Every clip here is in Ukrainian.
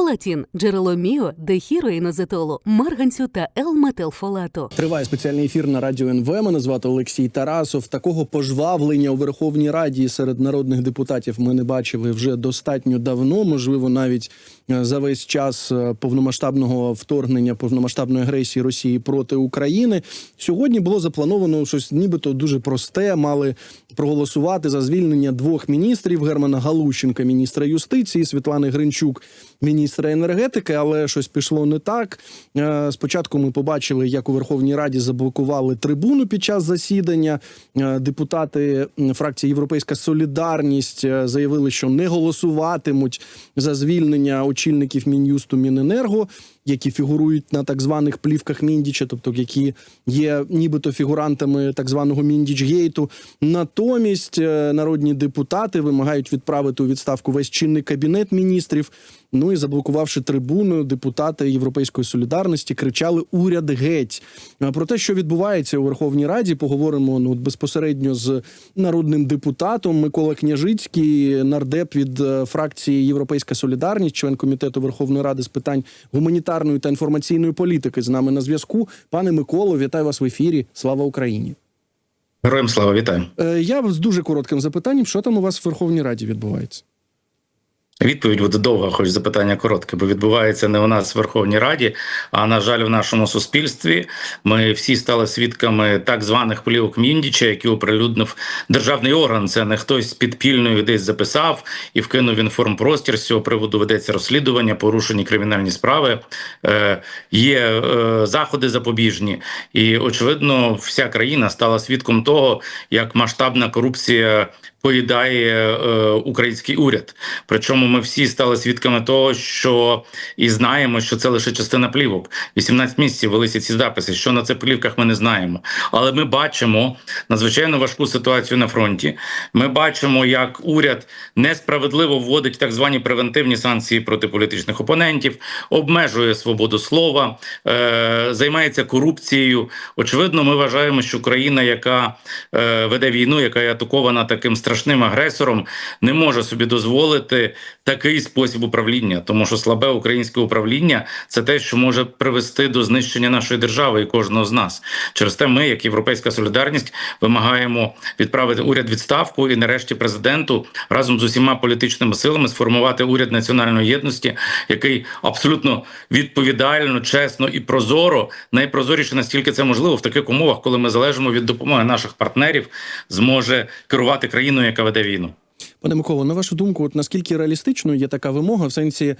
Фолатін – джерело міо, дехіроїнозетолу, марганцю та Л-метилфолату. Триває спеціальний ефір на радіо НВ. Мене звати Олексій Тарасов. Такого пожвавлення у Верховній Раді серед народних депутатів ми не бачили вже достатньо давно. Можливо, навіть е, за весь час е, повномасштабного вторгнення, повномасштабної агресії Росії проти України. Сьогодні було заплановано щось, нібито дуже просте. Мали проголосувати за звільнення двох міністрів: Германа Галущенка, міністра юстиції, Світлани Гринчук, міністра енергетики. Але щось пішло не так. Е, Спочатку ми побачили, як у Верховній Раді заблокували трибуну під час засідання. Е, Депутати фракції Європейська Солідарність е, заявили, що не голосуватимуть за звільнення очільників Мін'юсту Міненерго, які фігурують на так званих плівках Міндіча, тобто які є нібито фігурантами так званого Міндічгейту. Натомість народні депутати вимагають відправити у відставку весь чинний кабінет міністрів. Ну і заблокувавши трибуну, депутати Європейської солідарності кричали уряд геть. Про те, що відбувається у Верховній Раді, поговоримо ну безпосередньо з народним депутатом Микола Княжицький, нардеп від е, фракції Європейська Солідарність, член комітету Верховної Ради з питань гуманітарної та інформаційної політики. З нами на зв'язку. Пане Миколо, вітаю вас в ефірі. Слава Україні! Героям слава вітаю. Е, Я з дуже коротким запитанням, що там у вас в Верховній Раді відбувається? Відповідь буде довга, хоч запитання коротке, бо відбувається не у нас в Верховній Раді, а на жаль, в нашому суспільстві. Ми всі стали свідками так званих плівок Міндіча, які оприлюднив державний орган. Це не хтось підпільною десь записав і вкинув інформпростір. З цього приводу ведеться розслідування, порушені кримінальні справи. Е, Є е, заходи запобіжні, і очевидно, вся країна стала свідком того, як масштабна корупція поїдає е, український уряд. Причому ми всі стали свідками того, що і знаємо, що це лише частина плівок. 18 місяців велися ці записи. Що на цих плівках ми не знаємо. Але ми бачимо надзвичайно важку ситуацію на фронті. Ми бачимо, як уряд несправедливо вводить так звані превентивні санкції проти політичних опонентів, обмежує свободу слова, е, займається корупцією. Очевидно, ми вважаємо, що країна, яка е, веде війну, яка атакована таким страшним агресором, не може собі дозволити такий спосіб управління, тому що слабе українське управління це те, що може привести до знищення нашої держави і кожного з нас. Через те, ми, як європейська солідарність, вимагаємо відправити уряд відставку і, нарешті, президенту разом з усіма політичними силами сформувати уряд національної єдності, який абсолютно відповідально, чесно і прозоро, найпрозоріше настільки це можливо в таких умовах, коли ми залежимо від допомоги наших партнерів, зможе керувати країною, яка веде війну. Пане Миколо, на вашу думку, от наскільки реалістичною є така вимога? В сенсі,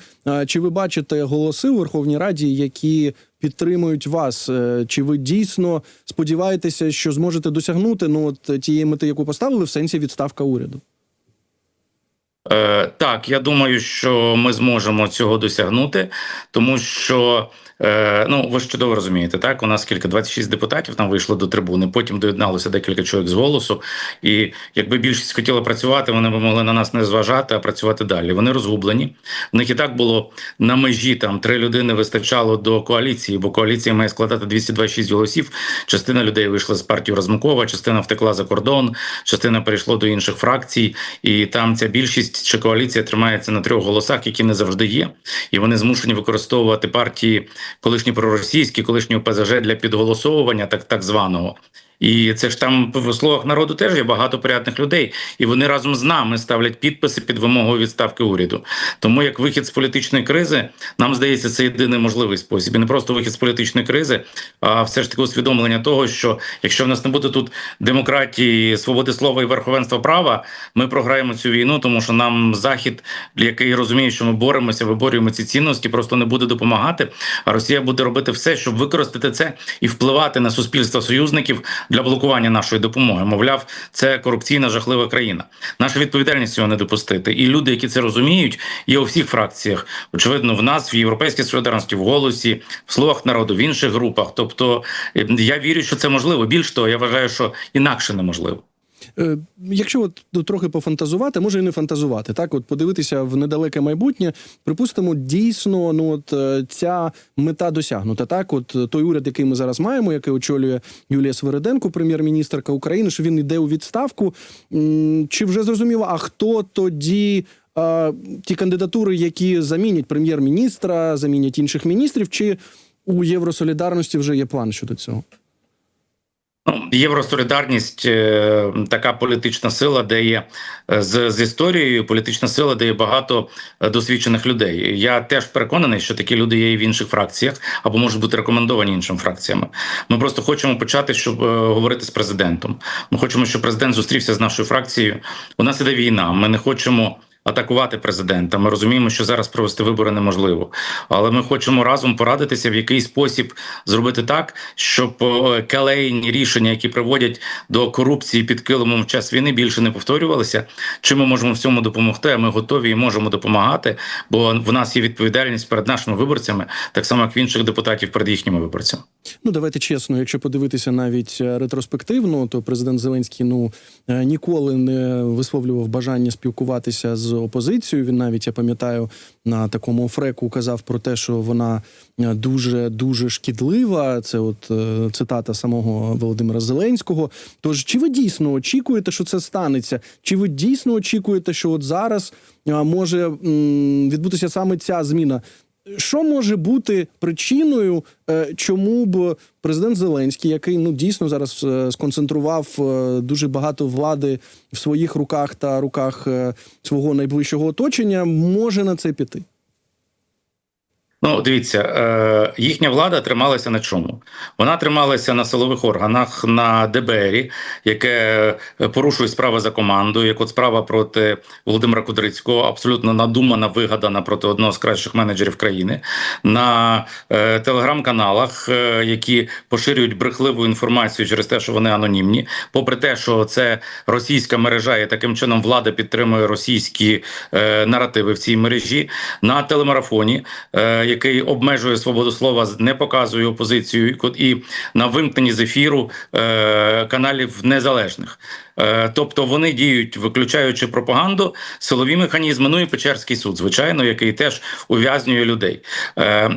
чи ви бачите голоси у Верховній Раді, які підтримують вас? Е, Чи ви дійсно сподіваєтеся, що зможете досягнути ну от тієї мети, яку поставили, в сенсі відставка уряду? Е, так, я думаю, що ми зможемо цього досягнути, тому що е, ну ви ж чудово розумієте, так у нас скільки 26 депутатів там вийшло до трибуни. Потім доєдналося декілька чоловік з голосу. І якби більшість хотіла працювати, вони б могли на нас не зважати, а працювати далі. Вони розгублені. В них і так було на межі там три людини вистачало до коаліції, бо коаліція має складати 226 голосів. Частина людей вийшла з партії Разумкова, частина втекла за кордон, частина перейшла до інших фракцій, і там ця більшість чи коаліція тримається на трьох голосах, які не завжди є, і вони змушені використовувати партії колишні проросійські, колишні ОПЗЖ для підголосовування, так так званого. І це ж там в словах народу теж є багато порядних людей, і вони разом з нами ставлять підписи під вимогою відставки уряду. Тому як вихід з політичної кризи, нам здається, це єдиний можливий спосіб. І не просто вихід з політичної кризи, а все ж таки усвідомлення того, що якщо в нас не буде тут демократії, свободи слова і верховенства права, ми програємо цю війну, тому що нам захід, який розуміє, що ми боремося, виборюємо ці цінності, просто не буде допомагати. А Росія буде робити все, щоб використати це і впливати на суспільство союзників для блокування нашої допомоги. Мовляв, це корупційна жахлива країна. Наша відповідальність цього не допустити. І люди, які це розуміють, є у всіх фракціях. Очевидно, в нас в європейській солідарності, в голосі, в словах народу, в інших групах. Тобто е, я вірю, що це можливо. Більш того, я вважаю, що інакше неможливо. Е, Якщо от трохи пофантазувати, може і не фантазувати, так от подивитися в недалеке майбутнє, припустимо, дійсно, ну от е, ця мета досягнута. Так, от е, той уряд, який ми зараз маємо, який очолює Юлія Свериденко, прем'єр-міністрка України, що він йде у відставку. Чи вже зрозуміло, а хто тоді ті кандидатури, які замінять прем'єр-міністра, замінять інших міністрів, чи у Євросолідарності вже є план щодо цього? Ну, Євросолідарність е, така політична сила, де є е, з, з історією, політична сила, де є багато е, досвідчених людей. Я теж переконаний, що такі люди є і в інших фракціях або можуть бути рекомендовані іншими фракціями. Ми просто хочемо почати, щоб е, говорити з президентом. Ми хочемо, щоб президент зустрівся з нашою фракцією. У нас іде війна. Ми не хочемо. Атакувати президента. Ми розуміємо, що зараз провести вибори неможливо, але ми хочемо разом порадитися, в який спосіб зробити так, щоб е, келейні рішення, які приводять до корупції під килимом в час війни, більше не повторювалися. Чи ми можемо в цьому допомогти? А ми готові і можемо допомагати, бо в нас є відповідальність перед нашими виборцями, так само як в інших депутатів перед їхніми виборцями. Ну, давайте чесно, якщо подивитися навіть е, ретроспективно, то президент Зеленський ну е, ніколи не висловлював бажання спілкуватися з опозицією. Він навіть я пам'ятаю на такому фреку казав про те, що вона е, дуже дуже шкідлива. Це от е, цитата самого Володимира Зеленського. Тож, чи ви дійсно очікуєте, що це станеться? Чи ви дійсно очікуєте, що от зараз е, може відбутися саме ця зміна? Що може бути причиною, е, чому б президент Зеленський, який ну дійсно зараз е, сконцентрував е, дуже багато влади в своїх руках та руках свого найближчого оточення, може на це піти? Ну, дивіться, е, їхня влада трималася на чому? Вона трималася на силових органах, на ДБРі, яке е, порушує справи за командою, як от справа проти Володимира Кудрицького, абсолютно надумана, вигадана проти одного з кращих менеджерів країни, на е, телеграм-каналах, які поширюють брехливу інформацію через те, що вони анонімні, попри те, що це російська мережа, і таким чином влада підтримує російські наративи в цій мережі, на телемарафоні. Який обмежує свободу слова, не показує опозицію і на вимкненні з ефіру е, каналів незалежних. Е, тобто вони діють, виключаючи пропаганду, силові механізми. Ну і Печерський суд, звичайно, який теж ув'язнює людей. Е,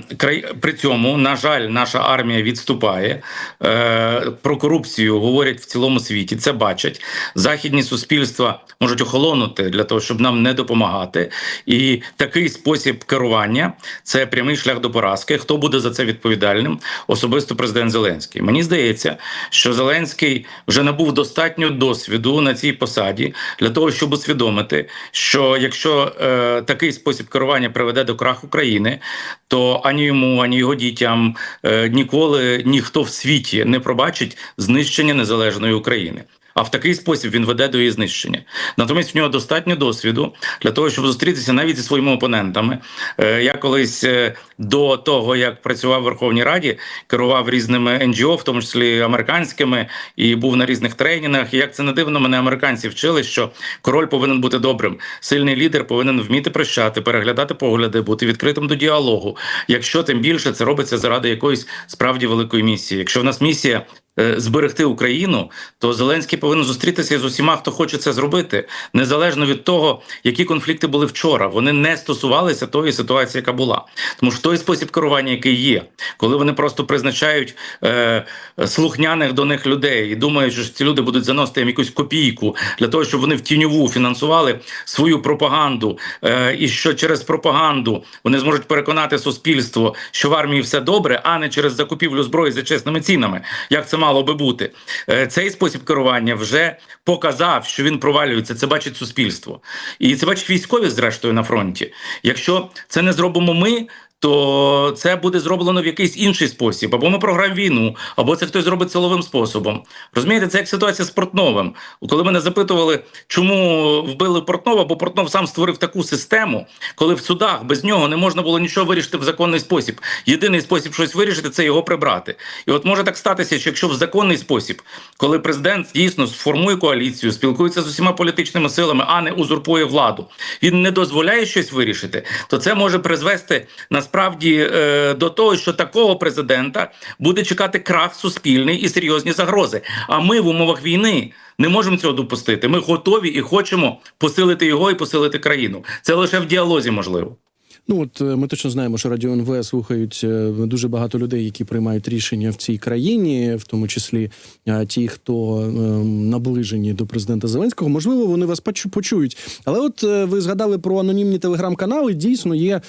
при цьому, на жаль, наша армія відступає. Е, про корупцію говорять в цілому світі. Це бачать західні суспільства можуть охолонути для того, щоб нам не допомагати. І такий спосіб керування це прямий шлях до поразки. Хто буде за це відповідальним? Особисто президент Зеленський. Мені здається, що Зеленський вже набув достатньо досвіду на цій посаді для того, щоб усвідомити, що якщо е, такий спосіб керування приведе до краху країни, то ані йому, ані його дітям е, ніколи ніхто в світі не пробачить знищення незалежної України. А в такий спосіб він веде до її знищення. Натомість в нього достатньо досвіду для того, щоб зустрітися навіть зі своїми опонентами. Е, Я колись е, до того, як працював в Верховній Раді, керував різними НГО, в тому числі американськими, і був на різних тренінгах. І як це не дивно, мене американці вчили, що король повинен бути добрим. Сильний лідер повинен вміти прощати, переглядати погляди, бути відкритим до діалогу. Якщо тим більше це робиться заради якоїсь справді великої місії. Якщо в нас місія зберегти Україну, то Зеленський повинен зустрітися з усіма, хто хоче це зробити, незалежно від того, які конфлікти були вчора. Вони не стосувалися тої ситуації, яка була. Тому що той спосіб керування, який є, коли вони просто призначають е, слухняних до них людей і думають, що ці люди будуть заносити їм якусь копійку для того, щоб вони в тіньову фінансували свою пропаганду, е, і що через пропаганду вони зможуть переконати суспільство, що в армії все добре, а не через закупівлю зброї за чесними цінами, як це мало би бути. Е, цей спосіб керування вже показав, що він провалюється. Це бачить суспільство, і це бачить військові, зрештою, на фронті. Якщо це не зробимо ми. То це буде зроблено в якийсь інший спосіб, або ми програємо війну, або це хтось зробить силовим способом. Розумієте, це як ситуація з Портновим. Коли мене запитували, чому вбили Портнова, бо Портнов сам створив таку систему, коли в судах без нього не можна було нічого вирішити в законний спосіб. Єдиний спосіб щось вирішити це його прибрати. І от може так статися, що якщо в законний спосіб, коли президент дійсно сформує коаліцію, спілкується з усіма політичними силами, а не узурпує владу, він не дозволяє щось вирішити, то це може призвести насправді е, до того, що такого президента буде чекати крах суспільний і серйозні загрози. А ми в умовах війни не можемо цього допустити. Ми готові і хочемо посилити його і посилити країну. Це лише в діалозі можливо. Ну от е, ми точно знаємо, що радіо НВ слухають е, дуже багато людей, які приймають рішення в цій країні, в тому числі е, ті, хто е, наближені до президента Зеленського. Можливо, вони вас почу- почують. Але от ви згадали про анонімні телеграм-канали. Дійсно, є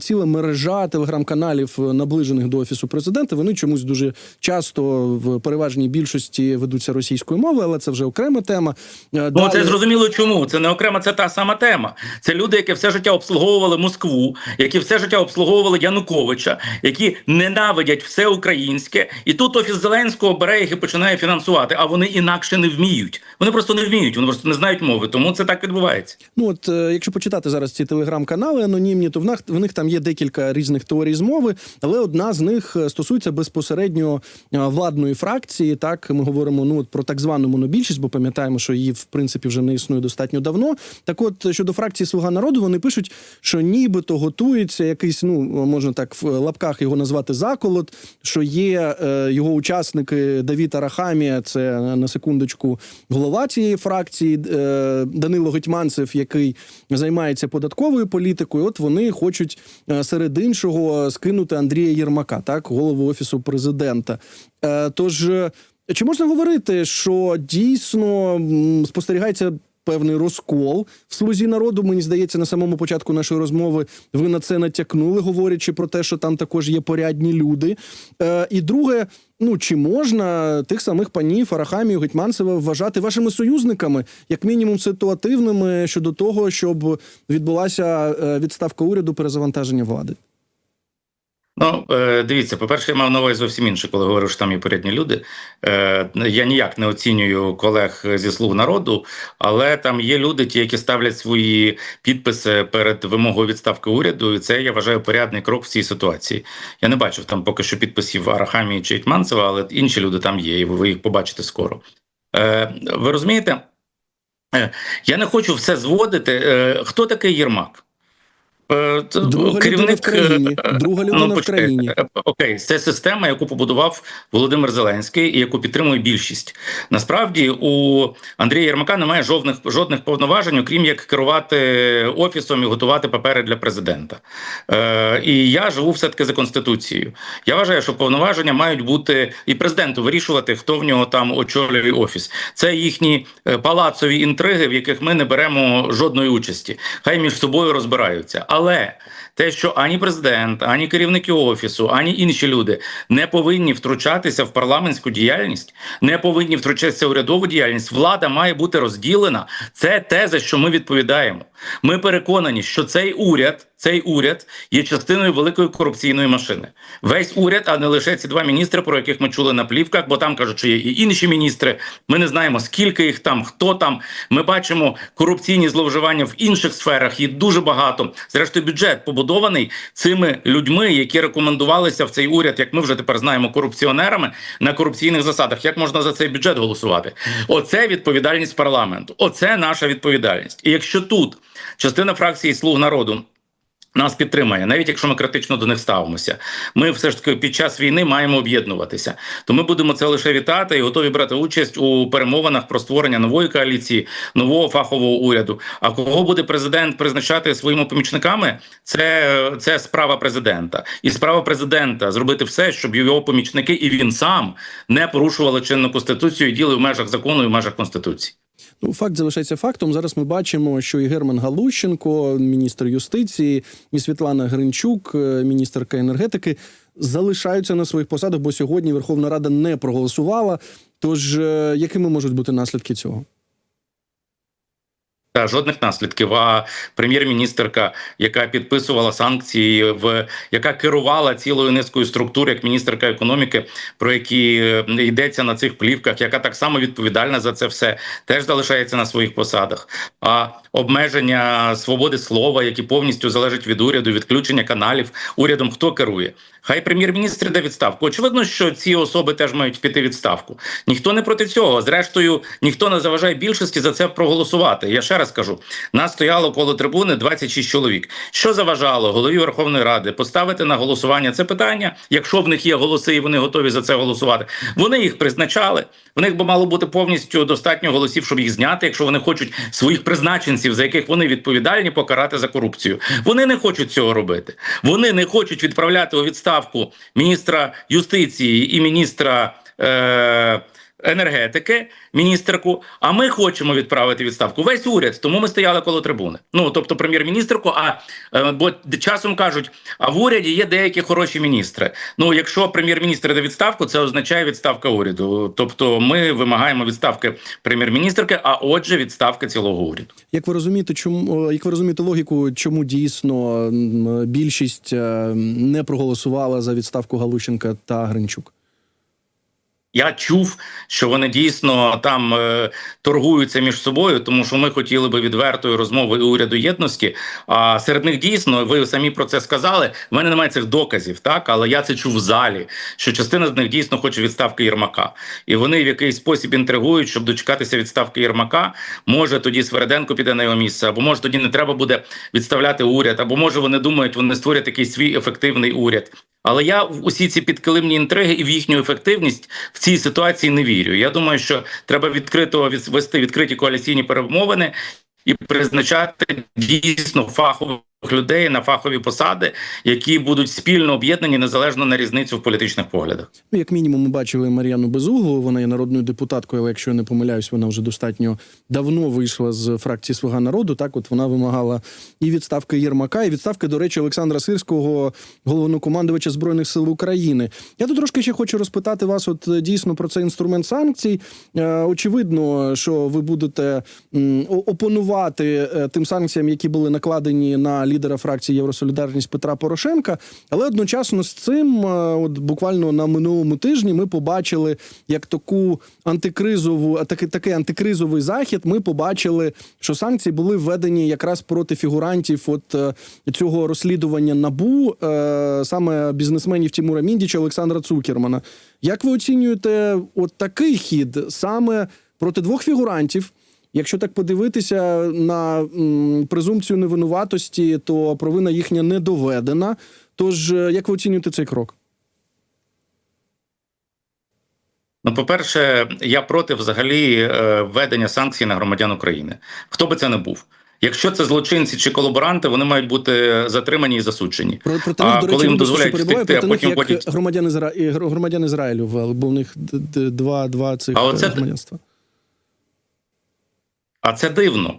ціла мережа телеграм-каналів, наближених до офісу президента. Вони чомусь дуже часто в переважній більшості ведуться російською мовою, але це вже окрема тема. Ну, це зрозуміло чому. Це не окремо, це та сама тема. Це люди, які все життя обслуговували Москву, які все життя обслуговували Януковича, які ненавидять все українське, і тут офіс Зеленського бере їх і починає фінансувати. А вони інакше не вміють. Вони просто не вміють, вони просто не знають мови. Тому це так відбувається. Ну от е, якщо почитати зараз ці телеграм-канали анонімні, то в них, в них там є декілька різних теорій змови, але одна з них е, стосується безпосередньо е, владної фракції. Так ми говоримо ну от про так звану монобільшість, бо пам'ятаємо, що її в принципі вже не існує достатньо давно. Так, от щодо фракції Слуга народу, вони пишуть, що нібито готується якийсь, ну можна так в лапках його назвати заколот, що є е, його учасники Давід Арахамія, це на секундочку голова цієї фракції, е, Данило Гетьманцев, який займається податковою політикою. От вони хочуть е, серед іншого скинути Андрія Єрмака, так, голову офісу президента. Е, Тож. е, Чи можна говорити, що дійсно спостерігається певний розкол в слузі народу? Мені здається, на самому початку нашої розмови ви на це натякнули, говорячи про те, що там також є порядні люди. Е, і друге, ну чи можна тих самих панів Арахамію Гетьманцева вважати вашими союзниками, як мінімум ситуативними щодо того, щоб відбулася е, відставка уряду перезавантаження влади? Ну, е, дивіться, по-перше, я мав на увазі зовсім інше, коли говорив, що там є порядні люди. Е, Я ніяк не оцінюю колег зі слуг народу, але там є люди, ті, які ставлять свої підписи перед вимогою відставки уряду, і це я вважаю порядний крок в цій ситуації. Я не бачив там поки що підписів Арахамії чи Ітманцева, але інші люди там є, і ви їх побачите скоро. Е, Ви розумієте? Я не хочу все зводити. Хто такий Єрмак? Е, Друга людина в країні. е, Друга людина в країні. Е, Окей, це система, яку побудував Володимир Зеленський і яку підтримує більшість. Насправді у Андрія Єрмака немає жодних жодних повноважень, окрім як керувати офісом і готувати папери для президента. Е, І я живу все таки за конституцією. Я вважаю, що повноваження мають бути і президенту вирішувати, хто в нього там очолює офіс. Це їхні е, палацові інтриги, в яких ми не беремо жодної участі. Хай між собою розбираються. Але те, що ані президент, ані керівники офісу, ані інші люди не повинні втручатися в парламентську діяльність, не повинні втручатися в урядову діяльність. Влада має бути розділена. Це те, за що ми відповідаємо. Ми переконані, що цей уряд, цей уряд є частиною великої корупційної машини. Весь уряд, а не лише ці два міністри, про яких ми чули на плівках, бо там кажуть, що є і інші міністри. Ми не знаємо, скільки їх там, хто там. Ми бачимо корупційні зловживання в інших сферах. Їх дуже багато. Зрештою, бюджет побудований цими людьми, які рекомендувалися в цей уряд, як ми вже тепер знаємо, корупціонерами на корупційних засадах. Як можна за цей бюджет голосувати? Оце відповідальність парламенту. Оце наша відповідальність. І якщо тут частина фракції слуг народу. Нас підтримає, навіть якщо ми критично до них ставимося. Ми все ж таки під час війни маємо об'єднуватися. То ми будемо це лише вітати і готові брати участь у перемовинах про створення нової коаліції, нового фахового уряду. А кого буде президент призначати своїми помічниками? Це, це справа президента, і справа президента зробити все, щоб його помічники і він сам не порушували чинну конституцію і діли в межах закону і в межах конституції. Ну, факт залишається фактом. Зараз ми бачимо, що і Герман Галущенко, міністр юстиції, і Світлана Гринчук, е, міністерка енергетики, залишаються на своїх посадах, бо сьогодні Верховна Рада не проголосувала. Тож, е, якими можуть бути наслідки цього? Жодних наслідків. А прем'єр-міністерка, яка підписувала санкції, в яка керувала цілою низкою структур, як міністерка економіки, про які е, йдеться на цих плівках, яка так само відповідальна за це все, теж залишається на своїх посадах. А обмеження свободи слова, які повністю залежать від уряду, відключення каналів урядом, хто керує? Хай прем'єр-міністр йде відставку. Очевидно, що ці особи теж мають піти відставку. Ніхто не проти цього. Зрештою, ніхто не заважає більшості за це проголосувати. Я ще раз раз кажу: нас стояло коло трибуни 26 чоловік. Що заважало голові Верховної Ради поставити на голосування це питання, якщо в них є голоси і вони готові за це голосувати. Вони їх призначали. В них би мало бути повністю достатньо голосів, щоб їх зняти, якщо вони хочуть своїх призначенців, за яких вони відповідальні, покарати за корупцію. Вони не хочуть цього робити. Вони не хочуть відправляти у відставку міністра юстиції і міністра. Е- енергетики, міністерку. А ми хочемо відправити відставку весь уряд. Тому ми стояли коло трибуни. Ну тобто, прем'єр-міністерку. А е, бо часом кажуть, а в уряді є деякі хороші міністри. Ну, якщо прем'єр-міністр йде відставку, це означає відставка уряду. Тобто, ми вимагаємо відставки прем'єр-міністерки, а отже, відставки цілого уряду. Як ви розумієте, чому як ви розумієте логіку, чому дійсно більшість е, не проголосувала за відставку Галущенка та Гринчук? Я чув, що вони дійсно там е, торгуються між собою, тому що ми хотіли би відвертої розмови уряду єдності. А серед них дійсно, ви самі про це сказали. В мене немає цих доказів, так але я це чув в залі. Що частина з них дійсно хоче відставки Єрмака, і вони в якийсь спосіб інтригують, щоб дочекатися відставки Єрмака. Може тоді Свереденко піде на його місце, або може тоді не треба буде відставляти уряд, або може вони думають, вони створять такий свій ефективний уряд. Але я усі ці підкилимні інтриги і в їхню ефективність цій ситуації не вірю. Я думаю, що треба відкрито від- вести відкриті коаліційні перемовини і призначати дійсно фахових людей на фахові посади, які будуть спільно об'єднані незалежно на різницю в політичних поглядах. Ну, як мінімум, ми бачили Мар'яну Безуглу. Вона є народною депутаткою, але якщо я не помиляюсь, вона вже достатньо давно вийшла з фракції Слуга народу. Так, от вона вимагала і відставки Єрмака, і відставки, до речі, Олександра Сирського, головнокомандувача збройних сил України. Я тут трошки ще хочу розпитати вас, от е, дійсно про цей інструмент санкцій. Е, очевидно, що ви будете опонувати е, тим санкціям, які були накладені на лідера фракції Євросолідарність Петра Порошенка. Але одночасно з цим, е, от буквально на минулому тижні, ми побачили як таку антикризову, такий, такий антикризовий захід. Ми побачили, що санкції були введені якраз проти фігурантів от е, цього розслідування набу, е, саме бізнесменів Тімура Міндіча, Олександра Цукермана. Як ви оцінюєте от такий хід саме проти двох фігурантів? Якщо так подивитися на м, презумпцію невинуватості, то провина їхня не доведена. Тож, е, як ви оцінюєте цей крок? Ну, по-перше, я проти взагалі е, введення санкцій на громадян України. Хто би це не був. Якщо це злочинці чи колаборанти, вони мають бути затримані і засуджені. Про, проти А них, до коли речі, їм дозволяють втекти, а потім як ходять. громадян, Ізра... і громадян Ізраїлю ввели, бо в них два, два цих А оце- е, громадянства. А це дивно.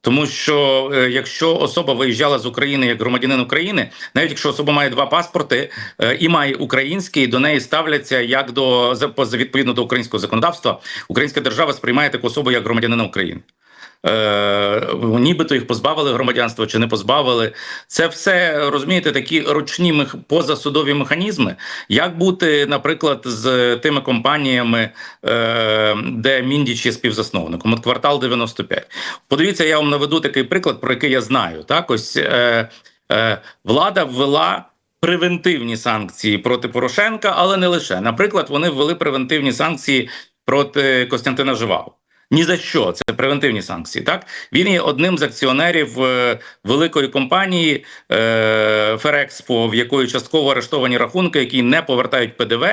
Тому що е, якщо особа виїжджала з України як громадянин України, навіть якщо особа має два паспорти е, і має український, до неї ставляться як до відповідно до українського законодавства, українська держава сприймає таку особу як громадянина України. Е, нібито їх позбавили громадянства чи не позбавили. Це все розумієте, такі ручні позасудові механізми. Як бути, наприклад, з тими компаніями, е, де Міндіч є співзасновником? От квартал 95. Подивіться, я вам наведу такий приклад, про який я знаю. Так, ось е, е, влада ввела. Превентивні санкції проти Порошенка, але не лише. Наприклад, вони ввели превентивні санкції проти Костянтина Живаго. Ні за що це превентивні санкції. Так він є одним з акціонерів е, великої компанії е, Ферекспо, в якої частково арештовані рахунки, які не повертають ПДВ,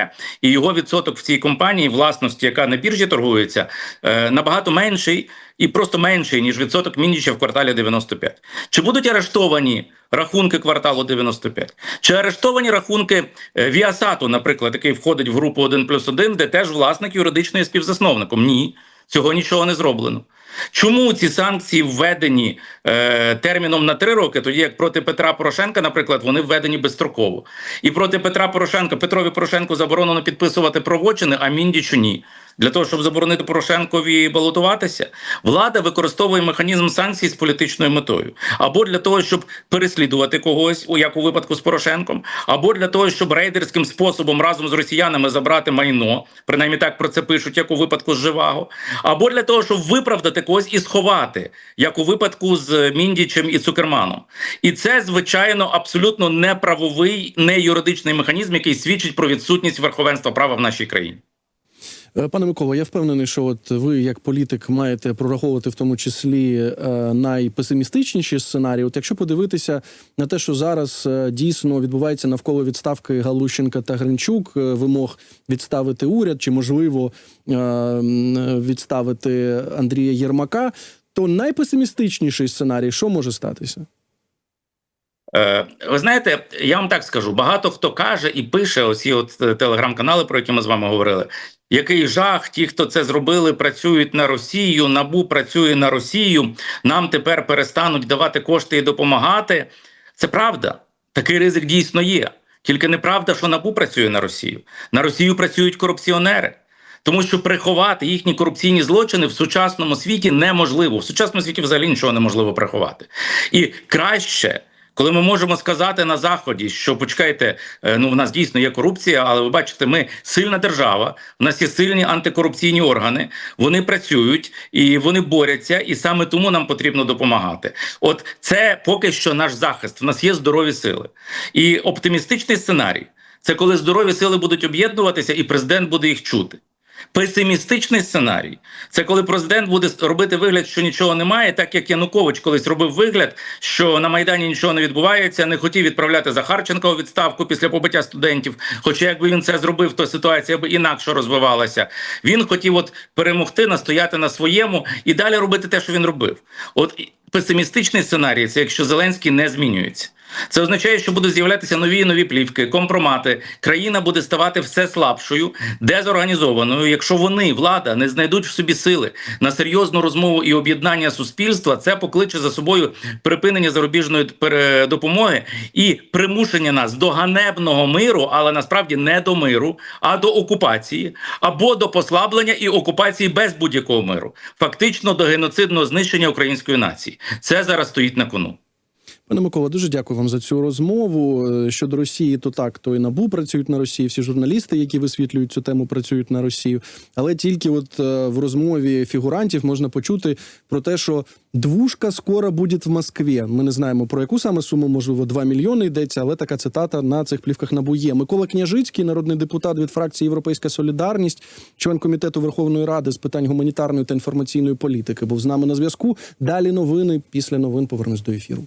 і його відсоток в цій компанії, власності, яка на біржі торгується, е, набагато менший і просто менший ніж відсоток Міндіча в кварталі 95. Чи будуть арештовані рахунки кварталу 95? Чи арештовані рахунки Віасату, наприклад, який входить в групу 1 плюс 1, де теж власник юридично є співзасновником? Ні. Цього нічого не зроблено. Чому ці санкції введені е, терміном на три роки, тоді як проти Петра Порошенка, наприклад, вони введені безстроково. І проти Петра Порошенка Петрові Порошенку заборонено підписувати правочини, а Міндічу ні. Для того щоб заборонити Порошенкові балотуватися, влада використовує механізм санкцій з політичною метою, або для того, щоб переслідувати когось, як у випадку з Порошенком, або для того, щоб рейдерським способом разом з росіянами забрати майно, принаймні так про це пишуть, як у випадку з Живаго, або для того, щоб виправдати когось і сховати, як у випадку з Міндічем і Цукерманом. І це, звичайно, абсолютно неправовий, не юридичний механізм, який свідчить про відсутність верховенства права в нашій країні. Е, Пане Микола, я впевнений, що от ви, як політик, маєте прораховувати в тому числі е, найпесимістичніші сценарії. От якщо подивитися на те, що зараз е, дійсно відбувається навколо відставки Галущенка та Гринчук, вимог відставити уряд чи можливо відставити Андрія Єрмака, то найпесимістичніший сценарій, що може статися? Е, Ви знаєте, я вам так скажу: багато хто каже і пише оці от е, телеграм-канали, про які ми з вами говорили. Який жах, ті, хто це зробили, працюють на Росію, набу працює на Росію. Нам тепер перестануть давати кошти і допомагати. Це правда. Такий ризик дійсно є. Тільки неправда, що набу працює на Росію. На Росію працюють корупціонери. Тому що приховати їхні корупційні злочини в сучасному світі неможливо. В сучасному світі взагалі нічого неможливо приховати. І краще, коли ми можемо сказати на заході, що почекайте, е, ну в нас дійсно є корупція, але ви бачите, ми сильна держава. У нас є сильні антикорупційні органи. Вони працюють і вони борються, і саме тому нам потрібно допомагати. От це поки що наш захист. В нас є здорові сили. І оптимістичний сценарій це коли здорові сили будуть об'єднуватися, і президент буде їх чути. Песимістичний сценарій це коли президент буде робити вигляд, що нічого немає, так як Янукович колись робив вигляд, що на майдані нічого не відбувається, не хотів відправляти Захарченка у відставку після побиття студентів. Хоча, якби він це зробив, то ситуація б інакше розвивалася. Він хотів от перемогти, настояти на своєму і далі робити те, що він робив. От песимістичний сценарій це якщо Зеленський не змінюється. Це означає, що будуть з'являтися нові і нові плівки, компромати. Країна буде ставати все слабшою, дезорганізованою. Якщо вони, влада, не знайдуть в собі сили на серйозну розмову і об'єднання суспільства, це покличе за собою припинення зарубіжної допомоги і примушення нас до ганебного миру, але насправді не до миру, а до окупації, або до послаблення і окупації без будь-якого миру, фактично до геноцидного знищення української нації. Це зараз стоїть на кону. Пане Микола, дуже дякую вам за цю розмову. Е, Щодо Росії, то так, то і набу працюють на Росії. Всі журналісти, які висвітлюють цю тему, працюють на Росію. Але тільки от е, в розмові фігурантів можна почути про те, що двушка скоро буде в Москві. Ми не знаємо про яку саме суму, можливо, 2 мільйони йдеться, але така цитата на цих плівках набу є. Микола Княжицький, народний депутат від фракції Європейська Солідарність, член комітету Верховної Ради з питань гуманітарної та інформаційної політики, був з нами на зв'язку. Далі новини. Після новин повернусь до ефіру.